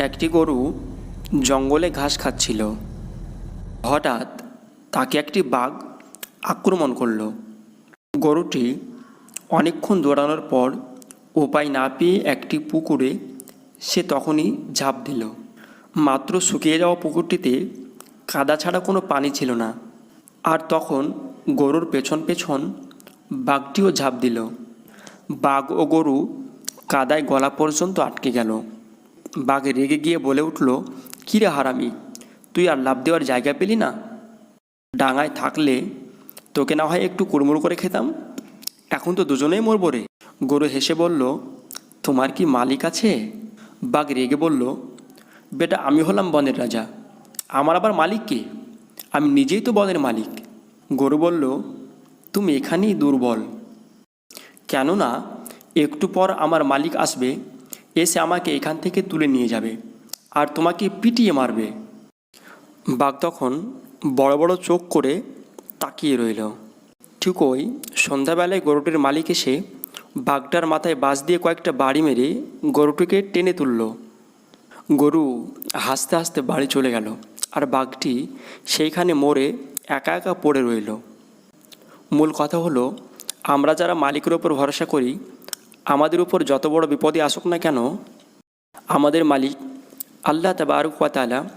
একটি গরু জঙ্গলে ঘাস খাচ্ছিল। হঠাৎ তাকে একটি বাঘ আক্রমণ করল। গরুটি অনেকক্ষণ দৌড়ানোর পর উপায় না পেয়ে একটি পুকুরে সে তখনই ঝাঁপ দিল। মাত্র শুকিয়ে যাওয়া পুকুরটিতে কাদা ছাড়া কোনো পানি ছিল না। আর তখন গরুর পেছন পেছন বাঘটিও ঝাঁপ দিল। বাঘ ও গরু কাদায় গলা পর্যন্ত আটকে গেল। বাঘ রেগে গিয়ে বলে উঠল কিরে হারামি, তুই আর লাভ দেওয়ার জায়গা পেলি না? ডাঙায় থাকলে তোকে না হয় একটু কুড়মুড় করে খেতাম? এখন তো দুজনেই মরবো রে। গরু হেসে বলল, তোমার কি মালিক আছে? বাঘ রেগে বলল, বেটা, আমি হলাম বনের রাজা। আমার আবার মালিক কে? আমি নিজেই তো বনের মালিক। গরু বলল, তুমি এখানেই দুর্বল। কেননা, একটু পর আমার মালিক আসবে এসে আমাকে এখান থেকে তুলে নিয়ে যাবে আর তোমাকে পিটিয়ে মারবে। বাঘ তখন বড় বড় চোখ করে তাকিয়ে রইল। ঠিক ওই সন্ধ্যাবেলায় গরুটির মালিক এসে বাঘটার মাথায় বাঁশ দিয়ে কয়েকটা বাড়ি মেরে গরুটিকে টেনে তুলল। গরু হাসতে হাসতে বাড়ি চলে গেল আর বাঘটি সেইখানে মরে একা একা পড়ে রইল। মূল কথা হলো, আমরা যারা মালিকের ওপর ভরসা করি আমাদের উপর যত বড় বিপদে আসুক না কেন, আমাদের মালিক আল্লাহ তাবারকালা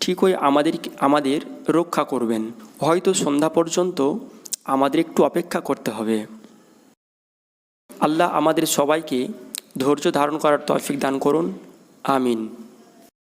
ঠিকই আমাদের আমাদের রক্ষা করবেন। হয়তো সন্ধ্যা পর্যন্ত আমাদের একটু অপেক্ষা করতে হবে। আল্লাহ আমাদের সবাইকে ধৈর্য ধারণ করার তৌফিক দান করুন। আমিন।